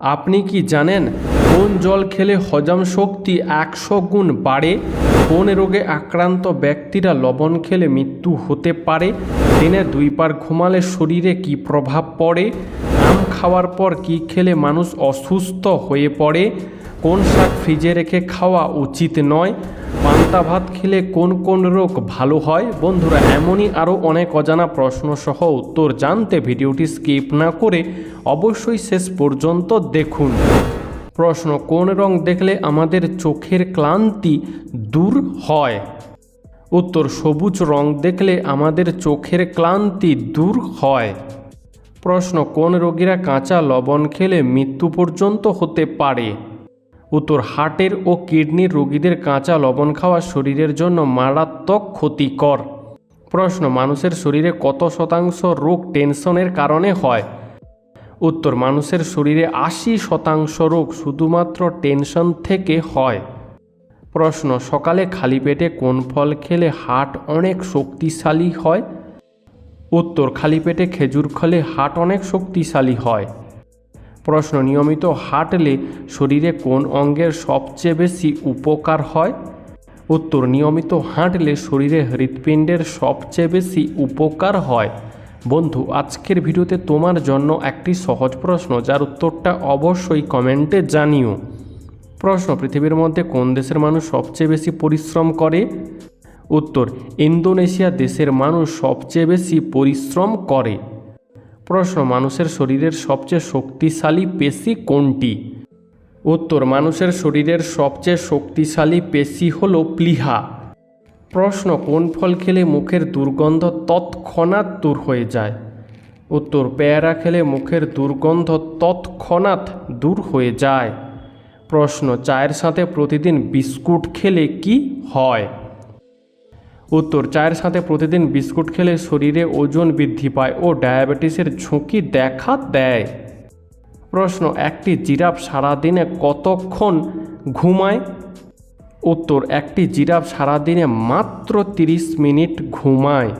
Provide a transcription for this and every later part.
আপনি কি জানেন কোন জল খেলে হজম শক্তি একশো গুণ বাড়ে? কোন রোগে আক্রান্ত ব্যক্তিরা লবণ খেলে মৃত্যু হতে পারে? দিনে দুই পার ঘুমালে শরীরে কি প্রভাব পড়ে? আম খাওয়ার পর কি খেলে মানুষ অসুস্থ হয়ে পড়ে? কোন শাক ফ্রিজে রেখে খাওয়া উচিত নয়? পান্তা ভাত খেলে কোন কোন রোগ ভালো হয়? বন্ধুরা, এমনই আরও অনেক অজানা প্রশ্ন সহ উত্তর জানতে ভিডিওটি স্কিপ না করে অবশ্যই শেষ পর্যন্ত দেখুন। প্রশ্ন, কোন রং দেখলে আমাদের চোখের ক্লান্তি দূর হয়? উত্তর, সবুজ রং দেখলে আমাদের চোখের ক্লান্তি দূর হয়। প্রশ্ন, কোন রোগীরা কাঁচা লবণ খেলে মৃত্যু পর্যন্ত হতে পারে? উত্তর হার্টের ও কিডনির রোগীদের কাঁচা লবণ খাওয়া শরীরের জন্য মারাত্মক ক্ষতিকর। প্রশ্ন, মানুষের শরীরে কত শতাংশ রোগ টেনশনের কারণে হয়? উত্তর, মানুষের শরীরে আশি শতাংশ রোগ শুধুমাত্র টেনশন থেকে হয়। প্রশ্ন, সকালে খালি পেটে কোন ফল খেলে হার্ট অনেক শক্তিশালী হয়? উত্তর, খালি পেটে খেজুর খেলে হার্ট অনেক শক্তিশালী হয়। প্রশ্ন, নিয়মিত হাঁটলে শরীরে কোন অঙ্গের সবচেয়ে বেশি উপকার হয়? উত্তর, নিয়মিত হাঁটলে শরীরে হৃৎপিণ্ডের সবচেয়ে বেশি উপকার হয়। বন্ধু, আজকের ভিডিওতে তোমার জন্য একটি সহজ প্রশ্ন, যার উত্তরটা অবশ্যই কমেন্টে জানিও। প্রশ্ন, পৃথিবীর মধ্যে কোন দেশের মানুষ সবচেয়ে বেশি পরিশ্রম করে? উত্তর, ইন্দোনেশিয়া দেশের মানুষ সবচেয়ে বেশি পরিশ্রম করে। প্রশ্ন, মানুষের শরীরের সবচেয়ে শক্তিশালী পেশি কোনটি? উত্তর, মানুষের শরীরের সবচেয়ে শক্তিশালী পেশি হল প্লিহা। প্রশ্ন, কোন ফল খেলে মুখের দুর্গন্ধ তৎক্ষণাৎ দূর হয়ে যায়? উত্তর, পেয়ারা খেলে মুখের দুর্গন্ধ তৎক্ষণাৎ দূর হয়ে যায়। প্রশ্ন, চায়ের সাথে প্রতিদিন বিস্কুট খেলে কি হয়? উত্তর, চায়ের সাথে প্রতিদিন বিস্কুট খেলে শরীরে ওজন বৃদ্ধি পায় ও ডায়াবেটিসের ঝুঁকি দেখা দেয়। প্রশ্ন, একটি জিরাফ সারাদিনে কতক্ষণ ঘুমায়? উত্তর, একটি জিরাফ সারাদিনে মাত্র তিরিশ মিনিট ঘুমায়।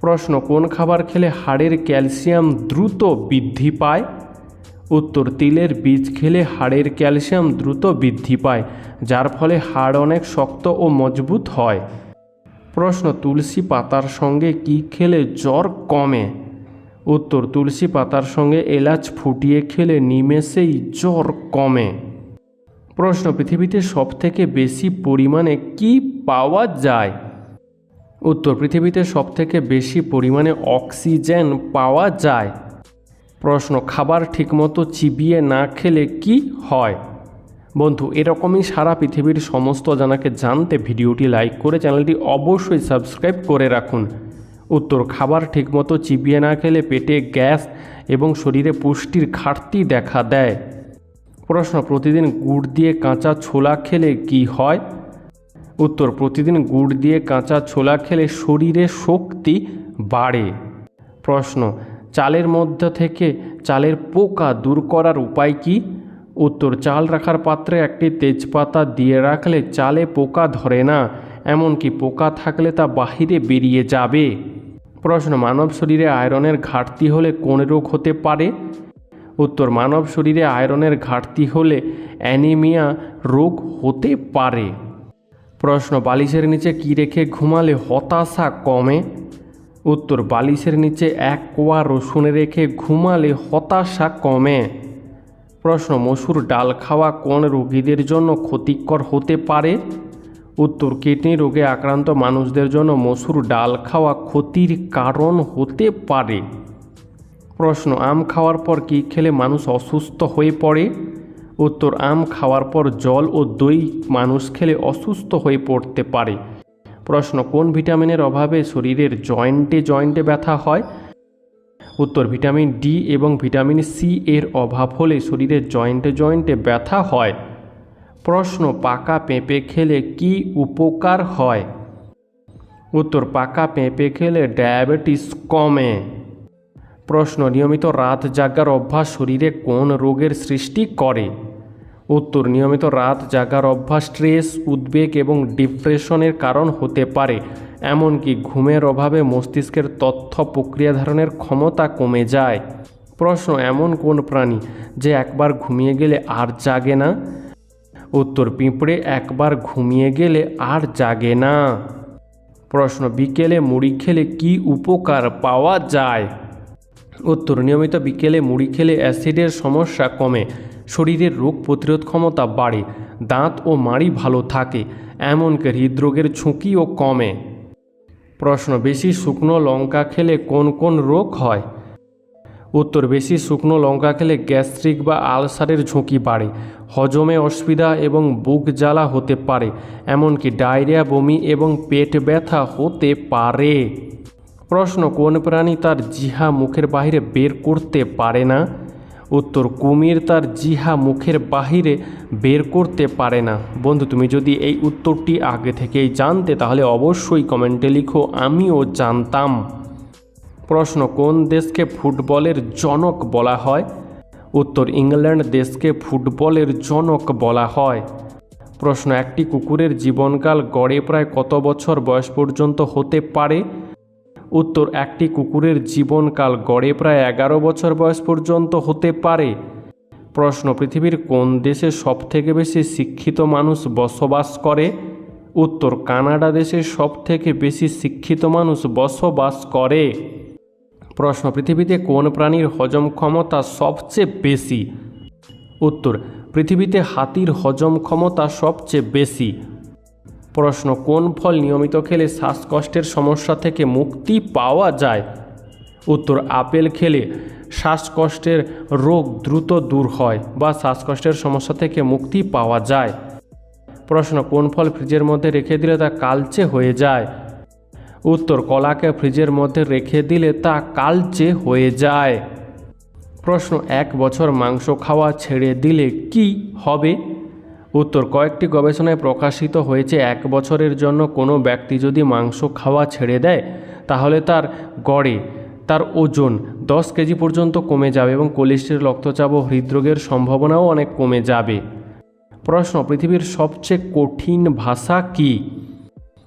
প্রশ্ন, কোন খাবার খেলে হাড়ের ক্যালসিয়াম দ্রুত বৃদ্ধি পায়? উত্তর, তিলের বীজ খেলে হাড়ের ক্যালসিয়াম দ্রুত বৃদ্ধি পায়, যার ফলে হাড় অনেক শক্ত ও মজবুত হয়। প্রশ্ন, তুলসী পাতার সঙ্গে কি খেলে জ্বর কমে? উত্তর, তুলসী পাতার সঙ্গে এলাচ ফুটিয়ে খেলে নিমেষেই জ্বর কমে। প্রশ্ন, পৃথিবীতে সবথেকে বেশি পরিমাণে কি পাওয়া যায়? উত্তর, পৃথিবীতে সবথেকে বেশি পরিমাণে অক্সিজেন পাওয়া যায়। প্রশ্ন, খাবার ঠিকমতো চিবিয়ে না খেলে কি হয়? বন্ধু, এরকমই সারা পৃথিবীর সমস্ত জানাকে জানতে ভিডিওটি লাইক করে চ্যানেলটি অবশ্যই সাবস্ক্রাইব করে রাখুন। উত্তর, খাবার ঠিকমতো চিবিয়ে না খেলে পেটে গ্যাস এবং শরীরে পুষ্টির ঘাটতি দেখা দেয়। প্রশ্ন, প্রতিদিন গুড় দিয়ে কাঁচা ছোলা খেলে কি হয়? উত্তর, প্রতিদিন গুড় দিয়ে কাঁচা ছোলা খেলে শরীরে শক্তি বাড়ে। প্রশ্ন, চালের মধ্যে থেকে চালের পোকা দূর করার উপায় কি? উত্তর, চাল রাখার পাত্রে একটি তেজপাতা দিয়ে রাখলে চালে পোকা ধরে না, এমনকি পোকা থাকলে তা বাহিরে বেরিয়ে যাবে। প্রশ্ন, মানব শরীরে আয়রনের ঘাটতি হলে কোন রোগ হতে পারে? উত্তর, মানব শরীরে আয়রনের ঘাটতি হলে অ্যানিমিয়া রোগ হতে পারে। প্রশ্ন, বালিশের নিচে কী রেখে ঘুমালে হতাশা কমে? উত্তর, বালিশের নিচে এক কোয়া রসুন রেখে ঘুমালে হতাশা কমে। প্রশ্ন, মসুর ডাল খাওয়া কোন রোগীদের জন্য ক্ষতিকর হতে পারে? উত্তর, কিডনি রোগে আক্রান্ত মানুষদের জন্য মসুর ডাল খাওয়া ক্ষতির কারণ হতে পারে। প্রশ্ন, আম খাওয়ার পর কী খেলে মানুষ অসুস্থ হয়ে পড়ে? উত্তর, আম খাওয়ার পর জল ও দই মানুষ খেলে অসুস্থ হয়ে পড়তে পারে। প্রশ্ন, কোন ভিটামিনের অভাবে শরীরের জয়েন্টে জয়েন্টে ব্যথা হয়? উত্তর, ভিটামিন ডি এবং ভিটামিন সি এর অভাব হলে শরীরের জয়েন্টে জয়েন্টে ব্যথা হয়। প্রশ্ন, পাকা পেঁপে খেলে কি উপকার হয়? উত্তর, পাকা পেঁপে খেলে ডায়াবেটিস কমে। প্রশ্ন, নিয়মিত রাত জাগার অভ্যাস শরীরে কোন রোগের সৃষ্টি করে? উত্তর, নিয়মিত রাত জাগার অভ্যাস স্ট্রেস, উদ্বেগ এবং ডিপ্রেশনের কারণ হতে পারে। এমনকি ঘুমের অভাবে মস্তিষ্কের তথ্য প্রক্রিয়া ধারণের ক্ষমতা কমে যায়। প্রশ্ন, এমন কোন প্রাণী যে একবার ঘুমিয়ে গেলে আর জাগে না? উত্তর, পিঁপড়ে একবার ঘুমিয়ে গেলে আর জাগে না। প্রশ্ন, বিকেলে মুড়ি খেলে কি উপকার পাওয়া যায়? উত্তর, নিয়মিত বিকেলে মুড়ি খেলে অ্যাসিডের সমস্যা কমে, শরীরের রোগ প্রতিরোধ ক্ষমতা বাড়ে, দাঁত ও মাড়ি ভালো থাকে, এমনকি হৃদরোগের ঝুঁকিও কমে। প্রশ্ন, বেশি শুকনো লঙ্কা খেলে কোন কোন রোগ হয়? উত্তর, বেশি শুকনো লঙ্কা খেলে গ্যাস্ট্রিক বা আলসারের ঝুঁকি বাড়ে, হজমে অসুবিধা এবং বুক জ্বালা হতে পারে, এমনকি ডায়রিয়া, বমি এবং পেট ব্যথা হতে পারে। প্রশ্ন, কোন প্রাণী তার জিহা মুখের বাইরে বের করতে পারে না? উত্তর কুমির তার জিহা মুখের বাহিরে বের করতে পারে না। বন্ধু, তুমি যদি এই উত্তরটি আগে থেকেই জানতে, তাহলে অবশ্যই কমেন্টে লিখো, আমিও জানতাম। প্রশ্ন, কোন দেশকে ফুটবলের জনক বলা হয়? উত্তর, ইংল্যান্ড দেশকে ফুটবলের জনক বলা হয়। প্রশ্ন, একটি কুকুরের জীবনকাল গড়ে প্রায় কত বছর বয়স পর্যন্ত হতে পারে? উত্তর, একটি কুকুরের জীবনকাল গড়ে প্রায় এগারো বছর বয়স পর্যন্ত হতে পারে। প্রশ্ন, পৃথিবীর কোন দেশে সবথেকে বেশি শিক্ষিত মানুষ বসবাস করে? উত্তর, কানাডা দেশে সবথেকে বেশি শিক্ষিত মানুষ বসবাস করে। প্রশ্ন, পৃথিবীতে কোন প্রাণীর হজম ক্ষমতা সবচেয়ে বেশি? উত্তর, পৃথিবীতে হাতির হজম ক্ষমতা সবচেয়ে বেশি। প্রশ্ন, কোন ফল নিয়মিত খেলে শ্বাসকষ্টের সমস্যা থেকে মুক্তি পাওয়া যায়? উত্তর, আপেল খেলে শ্বাসকষ্টের রোগ দ্রুত দূর হয় বা শ্বাসকষ্টের সমস্যা থেকে মুক্তি পাওয়া যায়। প্রশ্ন, কোন ফল ফ্রিজের মধ্যে রেখে দিলে তা কালচে হয়ে যায়? উত্তর, কলাকে ফ্রিজের মধ্যে রেখে দিলে তা কালচে হয়ে যায়। প্রশ্ন, এক বছর মাংস খাওয়া ছেড়ে দিলে কি হবে? উত্তর, কয়েকটি গবেষণায় প্রকাশিত হয়েছে এক বছরের জন্য কোনো ব্যক্তি যদি মাংস খাওয়া ছেড়ে দেয়, তাহলে তার গড়ে, তার ওজন দশ কেজি পর্যন্ত কমে যাবে এবং কোলেস্টেরল রক্তচাপ ও হৃদরোগের সম্ভাবনাও অনেক কমে যাবে। প্রশ্ন, পৃথিবীর সবচেয়ে কঠিন ভাষা কী?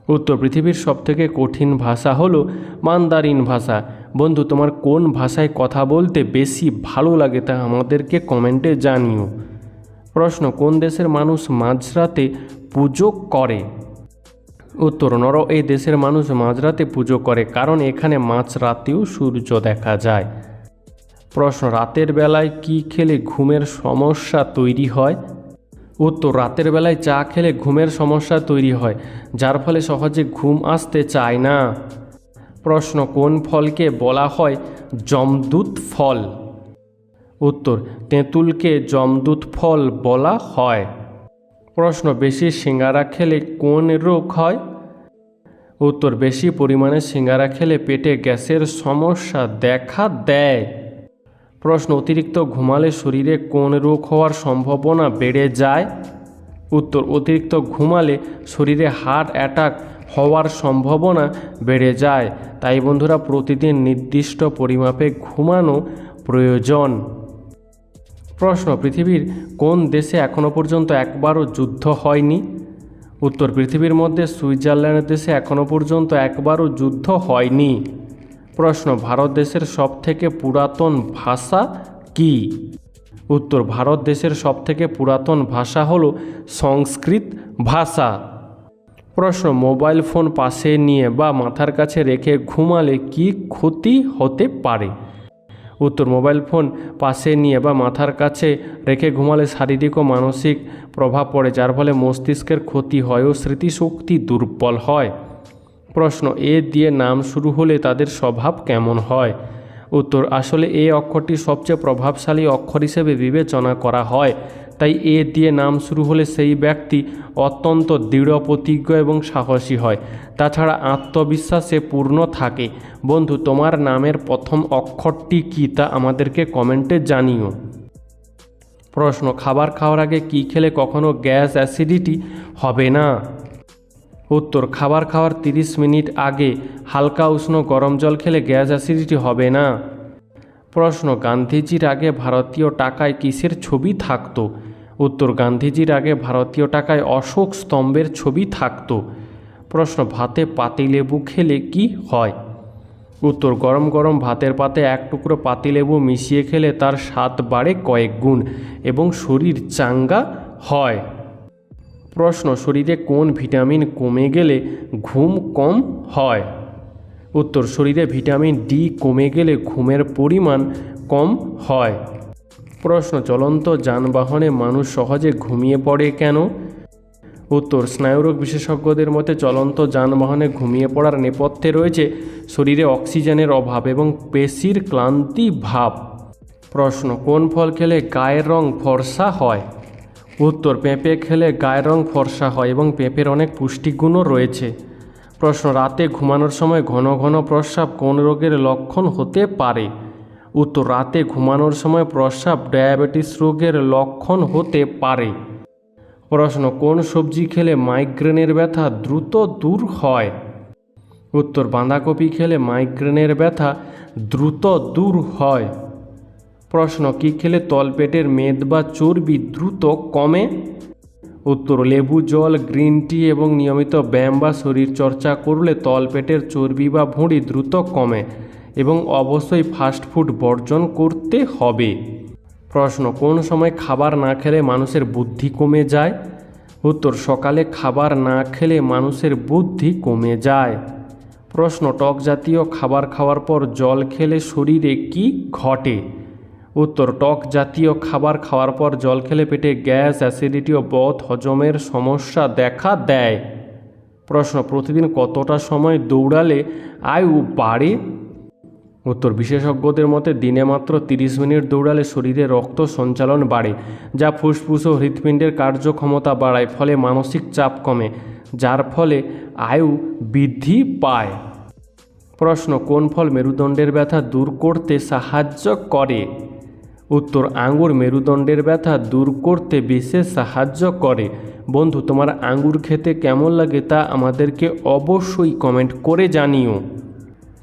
উত্তর, পৃথিবীর সবথেকে কঠিন ভাষা হলো মান্দারিন ভাষা। বন্ধু, তোমার কোন ভাষায় কথা বলতে বেশি ভালো লাগে তা আমাদেরকে কমেন্টে জানিও। প্রশ্ন, কোন দেশের মানুষ মাঝরাতে পুজো করে? উত্তর, নর, এই দেশের মানুষ মাঝরাতে পুজো করে, কারণ এখানে মাঝরাতেও সূর্য দেখা যায়। প্রশ্ন, রাতের বেলায় কি খেলে ঘুমের সমস্যা তৈরি হয়? উত্তর, রাতের বেলায় চা খেলে ঘুমের সমস্যা তৈরি হয়, যার ফলে সহজে ঘুম আসতে চায় না। প্রশ্ন, কোন ফলকে বলা হয় জমদূত ফল? উত্তর, তেঁতুলকে জমদূত ফল বলা হয়। প্রশ্ন, বেশি সিঙ্গারা খেলে কোন রোগ হয়? উত্তর, বেশি পরিমাণে সিঙ্গারা খেলে পেটে গ্যাসের সমস্যা দেখা দেয়। প্রশ্ন, অতিরিক্ত ঘুমালে শরীরে কোন রোগ হওয়ার সম্ভাবনা বেড়ে যায়? উত্তর, অতিরিক্ত ঘুমালে শরীরে হার্ট অ্যাটাক হওয়ার সম্ভাবনা বেড়ে যায়। তাই বন্ধুরা, প্রতিদিন নির্দিষ্ট পরিমাপে ঘুমানো প্রয়োজন। প্রশ্ন, পৃথিবীর কোন দেশে এখনও পর্যন্ত একবারও যুদ্ধ হয়নি? উত্তর, পৃথিবীর মধ্যে সুইজারল্যান্ড দেশে এখনও পর্যন্ত একবারও যুদ্ধ হয়নি। প্রশ্ন, ভারত দেশের সবথেকে পুরাতন ভাষা কি? উত্তর, ভারত দেশের সবথেকে পুরাতন ভাষা হলো সংস্কৃত ভাষা। প্রশ্ন, মোবাইল ফোন পাশে নিয়ে বা মাথার কাছে রেখে ঘুমালে কি ক্ষতি হতে পারে? উত্তর, মোবাইল ফোন পাশে নিয়ে বা মাথার কাছে রেখে ঘুমালে শারীরিক ও মানসিক প্রভাব পড়ে, যার ফলে মস্তিষ্কের ক্ষতি হয় ও স্মৃতিশক্তি দুর্বল হয়। প্রশ্ন, এ দিয়ে নাম শুরু হলে তাদের স্বভাব কেমন হয়? উত্তর, আসলে এ অক্ষরটি সবচেয়ে প্রভাবশালী অক্ষর হিসেবে বিবেচনা করা হয়। তাই এ দিয়ে নাম শুরু হলে সেই ব্যক্তি অত্যন্ত দৃঢ়, প্রতিজ্ঞ এবং সাহসী হয়। তাছাড়া আত্মবিশ্বাসে পূর্ণ থাকে। বন্ধু, তোমার নামের প্রথম অক্ষরটি কী তা আমাদেরকে কমেন্টে জানিও। প্রশ্ন, খাবার খাওয়ার আগে কী খেলে কখনো গ্যাস অ্যাসিডিটি হবে না? উত্তর, খাবার খাওয়ার 30 মিনিট আগে হালকা উষ্ণ গরম জল খেলে গ্যাস অ্যাসিডিটি হবে না। প্রশ্ন, গান্ধীজির আগে ভারতীয় টাকায় কিসের ছবি থাকতো? উত্তর, গান্ধীজির আগে ভারতীয় টাকায় অশোক স্তম্ভের ছবি থাকতো। প্রশ্ন, ভাতে পাতিলেবু খেলে কি হয়? উত্তর, গরম গরম ভাতের পাতে এক টুকরো পাতিলেবু মিশিয়ে খেলে তার স্বাদ বাড়ে কয়েক গুণ এবং শরীর চাঙ্গা হয়। প্রশ্ন, শরীরে কোন ভিটামিন কমে গেলে ঘুম কম হয়? উত্তর, শরীরে ভিটামিন ডি কমে গেলে ঘুমের পরিমাণ কম হয়। প্রশ্ন, চলন্ত যানবাহনে মানুষ সহজে ঘুমিয়ে পড়ে কেন? উত্তর স্নায়ুরোগ বিশেষজ্ঞদের মতে চলন্ত যানবাহনে ঘুমিয়ে পড়ার নেপথ্যে রয়েছে শরীরে অক্সিজেনের অভাব এবং পেশির ক্লান্তি ভাব। প্রশ্ন, কোন ফল খেলে গায়ের রং ফর্সা হয়? উত্তর, পেঁপে খেলে গায়ের রং ফর্সা হয় এবং পেঁপের অনেক পুষ্টিগুণও রয়েছে। প্রশ্ন, রাতে ঘুমানোর সময় ঘন ঘন প্রস্রাব কোন রোগের লক্ষণ হতে পারে? উত্তর, রাতে ঘুমানোর সময় প্রস্রাব ডায়াবেটিস রোগের লক্ষণ হতে পারে। প্রশ্ন, কোন সবজি খেলে মাইগ্রেনের ব্যথা দ্রুত দূর হয়? উত্তর, বাঁধাকপি খেলে মাইগ্রেনের ব্যথা দ্রুত দূর হয়। প্রশ্ন, কি খেলে তলপেটের মেদ বা চর্বি দ্রুত কমে? উত্তর, লেবু, জল, গ্রিন টি এবং নিয়মিত ব্যায়াম বা শরীরচর্চা করলে তলপেটের চর্বি বা ভুঁড়ি দ্রুত কমে এবং অবশ্যই ফাস্টফুড বর্জন করতে হবে। প্রশ্ন, কোন সময় খাবার না খেলে মানুষের বুদ্ধি কমে যায়? উত্তর, সকালে খাবার না খেলে মানুষের বুদ্ধি কমে যায়। প্রশ্ন, টক জাতীয় খাবার খাওয়ার পর জল খেলে শরীরে কি ঘটে? উত্তর, টক জাতীয় খাবার খাওয়ার পর জল খেলে পেটে গ্যাস, অ্যাসিডিটি ও বদ হজমের সমস্যা দেখা দেয়। প্রশ্ন, প্রতিদিন কতটা সময় দৌড়ালে আয়ু বাড়ে? উত্তর, বিশেষজ্ঞদের মতে দিনে মাত্র তিরিশ মিনিট দৌড়ালে শরীরে রক্ত সঞ্চালন বাড়ে, যা ফুসফুস ও হৃৎপিণ্ডের কার্যক্ষমতা বাড়ায়, ফলে মানসিক চাপ কমে, যার ফলে আয়ু বৃদ্ধি পায়। প্রশ্ন, কোন ফল মেরুদণ্ডের ব্যথা দূর করতে সাহায্য করে? উত্তর আঙ্গুর মেরুদণ্ডের ব্যথা দূর করতে বিশেষ সাহায্য করে। বন্ধু, তোমার আঙ্গুর খেতে কেমন লাগে তা আমাদেরকে অবশ্যই কমেন্ট করে জানিও।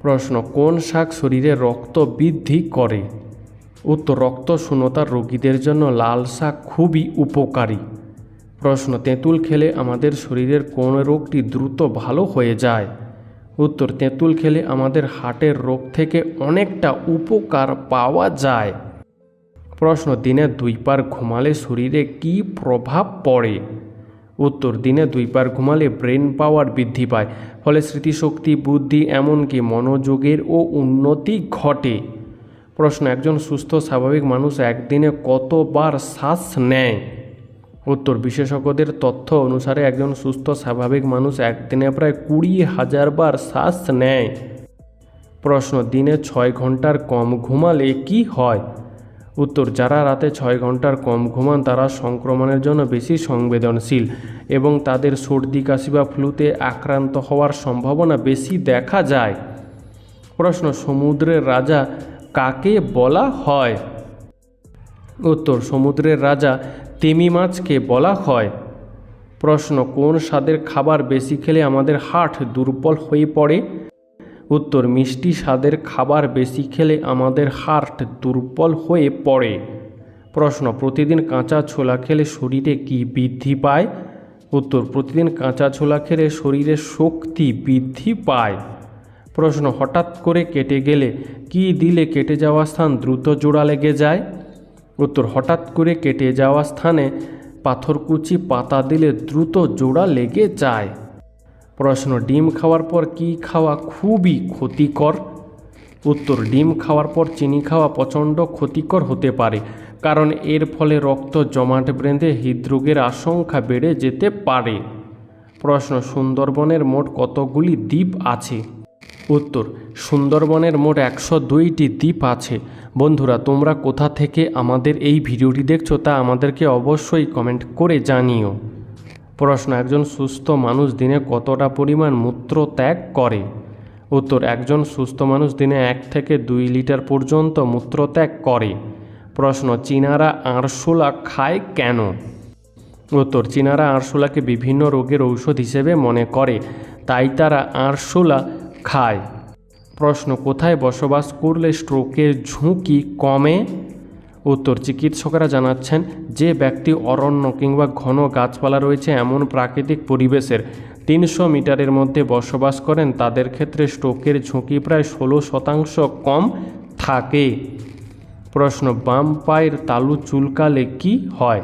প্রশ্ন, কোন শাক শরীরে রক্ত বৃদ্ধি করে? উত্তর রক্ত শূন্যতার রোগীদের জন্য লাল শাক খুবই উপকারী। প্রশ্ন, তেঁতুল খেলে আমাদের শরীরের কোন রোগটি দ্রুত ভালো হয়ে যায়? উত্তর, তেঁতুল খেলে আমাদের হার্টের রোগ থেকে অনেকটা উপকার পাওয়া যায়। প্রশ্ন, দিনে দুই পার ঘুমালে শরীরে কি প্রভাব পড়ে? উত্তর, দিনে দুই পার ঘুমালে ব্রেন পাওয়ার বৃদ্ধি পায়, ফলে স্মৃতিশক্তি, বুদ্ধি, এমনকি মনোযোগের ও উন্নতি ঘটে। প্রশ্ন, একজন সুস্থ, স্বাভাবিক মানুষ একদিনে কতবার শ্বাস নেয়? উত্তর, বিশেষজ্ঞদের তথ্য অনুসারে একজন সুস্থ, স্বাভাবিক মানুষ একদিনে প্রায় কুড়ি হাজার বার শ্বাস নেয়। প্রশ্ন, দিনে ছয় ঘণ্টার কম ঘুমালে কি হয়? উত্তর, যারা রাতে ছয় ঘণ্টার কম ঘুমান, তারা সংক্রমণের জন্য বেশি সংবেদনশীল এবং তাদের সর্দি, কাশি বা ফ্লুতে আক্রান্ত হওয়ার সম্ভাবনা বেশি দেখা যায়। প্রশ্ন, সমুদ্রের রাজা কাকে বলা হয়? উত্তর, সমুদ্রের রাজা তিমি মাছকে বলা হয়। প্রশ্ন, কোন স্বাদের খাবার বেশি খেলে আমাদের হার্ট দুর্বল হয়ে পড়ে? উত্তর, মিষ্টি স্বাদের খাবার বেশি খেলে আমাদের হার্ট দুর্বল হয়ে পড়ে। প্রশ্ন, প্রতিদিন কাঁচা ছোলা খেলে শরীরে কি বৃদ্ধি পায়? উত্তর, প্রতিদিন কাঁচা ছোলা খেলে শরীরে শক্তি বৃদ্ধি পায়। প্রশ্ন, হঠাৎ করে কেটে গেলে কি দিলে কেটে যাওয়া স্থান দ্রুত জোড়া লেগে যায়? উত্তর, হঠাৎ করে কেটে যাওয়া স্থানে পাথরকুচি পাতা দিলে দ্রুত জোড়া লেগে যায়। প্রশ্ন ডিম খাওয়ার পর কি খাওয়া খুবই ক্ষতিকর? উত্তর, ডিম খাওয়ার পর চিনি খাওয়া প্রচণ্ড ক্ষতিকর হতে পারে, কারণ এর ফলে রক্ত জমাট বেঁধে হৃদরোগের আশঙ্কা বেড়ে যেতে পারে। প্রশ্ন, সুন্দরবনের মোট কতগুলি দ্বীপ আছে? উত্তর, সুন্দরবনের মোট একশো দুইটি দ্বীপ আছে। বন্ধুরা, তোমরা কোথা থেকে আমাদের এই ভিডিওটি দেখছ তা আমাদেরকে অবশ্যই কমেন্ট করে জানিও। প্রশ্ন, একজন সুস্থ মানুষ দিনে কতটা পরিমাণ মূত্র ত্যাগ করে? উত্তর, একজন সুস্থ মানুষ দিনে এক থেকে দুই লিটার পর্যন্ত মূত্র ত্যাগ করে। প্রশ্ন, চীনারা আরশোলা খায় কেন? উত্তর, চীনারা আরশোলাকে বিভিন্ন রোগের ঔষধ হিসেবে মনে করে, তাই তারা আরশোলা খায়। প্রশ্ন, কোথায় বসবাস করলে স্ট্রোকের ঝুঁকি কমে? উত্তর, চিকিৎসকরা জানাচ্ছেন, যে ব্যক্তি অরণ্য কিংবা ঘন গাছপালা রয়েছে এমন প্রাকৃতিক পরিবেশের তিনশো মিটারের মধ্যে বসবাস করেন, তাদের ক্ষেত্রে স্ট্রোকের ঝুঁকি প্রায় ষোলো শতাংশ কম থাকে। প্রশ্ন, বাম পায়ের তালু চুলকালে কি হয়?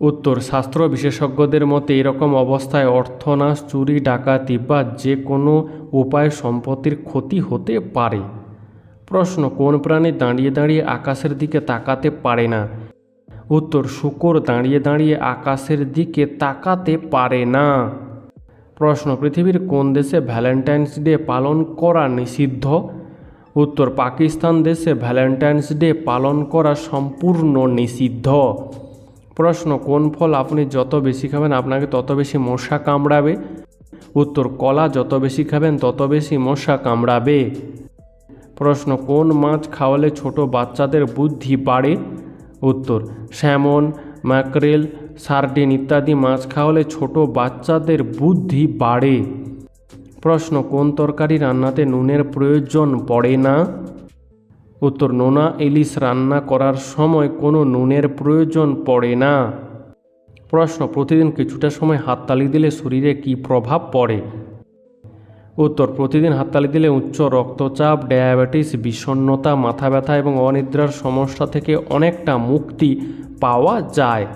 উত্তর, শাস্ত্র বিশেষজ্ঞদের মতে এরকম অবস্থায় অর্থনাশ, চুরি, ডাকাতি বা যে কোনো উপায়ে সম্পত্তির ক্ষতি হতে পারে। প্রশ্ন, কোন প্রাণী দাঁড়িয়ে দাঁড়িয়ে আকাশের দিকে তাকাতে পারে না? উত্তর, শুকর দাঁড়িয়ে দাঁড়িয়ে আকাশের দিকে তাকাতে পারে না। প্রশ্ন, পৃথিবীর কোন দেশে ভ্যালেন্টাইন্স ডে পালন করা নিষিদ্ধ? উত্তর, পাকিস্তান দেশে ভ্যালেন্টাইন্স ডে পালন করা সম্পূর্ণ নিষিদ্ধ। প্রশ্ন, কোন ফল আপনি যত বেশি খাবেন আপনাকে তত বেশি মশা কামড়াবে? উত্তর, কলা যত বেশি খাবেন তত বেশি মশা কামড়াবে। প্রশ্ন, কোন মাছ খাওয়ালে ছোট বাচ্চাদের বুদ্ধি বাড়ে? উত্তর, স্যামন, ম্যাকরেল, সার্ডিন ইত্যাদি মাছ খাওয়ালে ছোট বাচ্চাদের বুদ্ধি বাড়ে। প্রশ্ন, কোন তরকারি রান্নাতে নুনের প্রয়োজন পড়ে না? উত্তর, নোনা ইলিশ রান্না করার সময় কোনো নুনের প্রয়োজন পড়ে না। প্রশ্ন, প্রতিদিন কিছুটা সময় হাততালি দিলে শরীরে কী প্রভাব পড়ে? উত্তর, প্রতিদিন হাততালি দিলে উচ্চ রক্তচাপ, ডায়াবেটিস, বিষণ্ণতা, মাথা ব্যথা এবং অনিদ্রার সমস্যা থেকে অনেকটা মুক্তি পাওয়া যায়।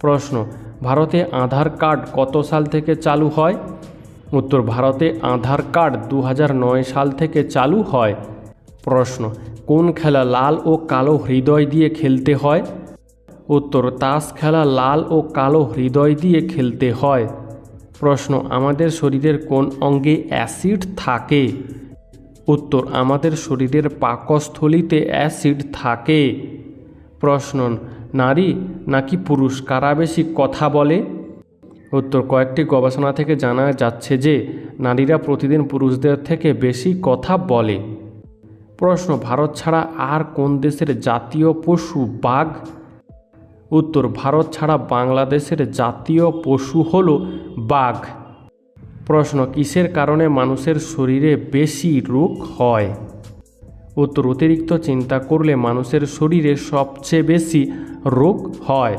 প্রশ্ন, ভারতে আধার কার্ড কত সাল থেকে চালু হয়? উত্তর, ভারতে আধার কার্ড দু হাজার নয় সাল থেকে চালু হয়। প্রশ্ন, কোন খেলা লাল ও কালো হৃদয় দিয়ে খেলতে হয়? উত্তর, তাস খেলা লাল ও কালো হৃদয় দিয়ে খেলতে হয়। প্রশ্ন, আমাদের শরীরের কোন অঙ্গে অ্যাসিড থাকে? উত্তর, আমাদের শরীরের পাকস্থলিতে অ্যাসিড থাকে। প্রশ্ন, নারী নাকি পুরুষ, কারা বেশি কথা বলে? উত্তর, কয়েকটি গবেষণা থেকে জানা যাচ্ছে যে নারীরা প্রতিদিন পুরুষদের থেকে বেশি কথা বলে। প্রশ্ন, ভারত ছাড়া আর কোন দেশের জাতীয় পশু বাঘ উত্তর ভারত ছাড়া বাংলাদেশের জাতীয় পশু হল বাঘ। প্রশ্ন, কিসের কারণে মানুষের শরীরে বেশি রোগ হয়? উত্তর, অতিরিক্ত চিন্তা করলে মানুষের শরীরে সবচেয়ে বেশি রোগ হয়।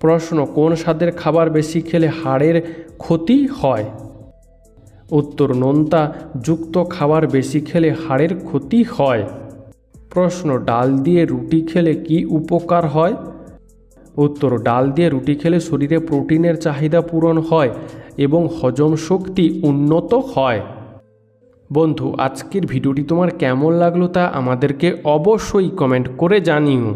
প্রশ্ন, কোন স্বাদের খাবার বেশি খেলে হাড়ের ক্ষতি হয়? উত্তর, নোনতা যুক্ত খাবার বেশি খেলে হাড়ের ক্ষতি হয়। প্রশ্ন, ডাল দিয়ে রুটি খেলে কি উপকার হয়? উত্তর, ডাল দিয়ে রুটি খেলে শরীরে প্রোটিনের চাহিদা পূরণ হয় এবং হজম শক্তি উন্নত হয়। বন্ধু, আজকের ভিডিওটি তোমার কেমন লাগল তা আমাদেরকে অবশ্যই কমেন্ট করে জানিও।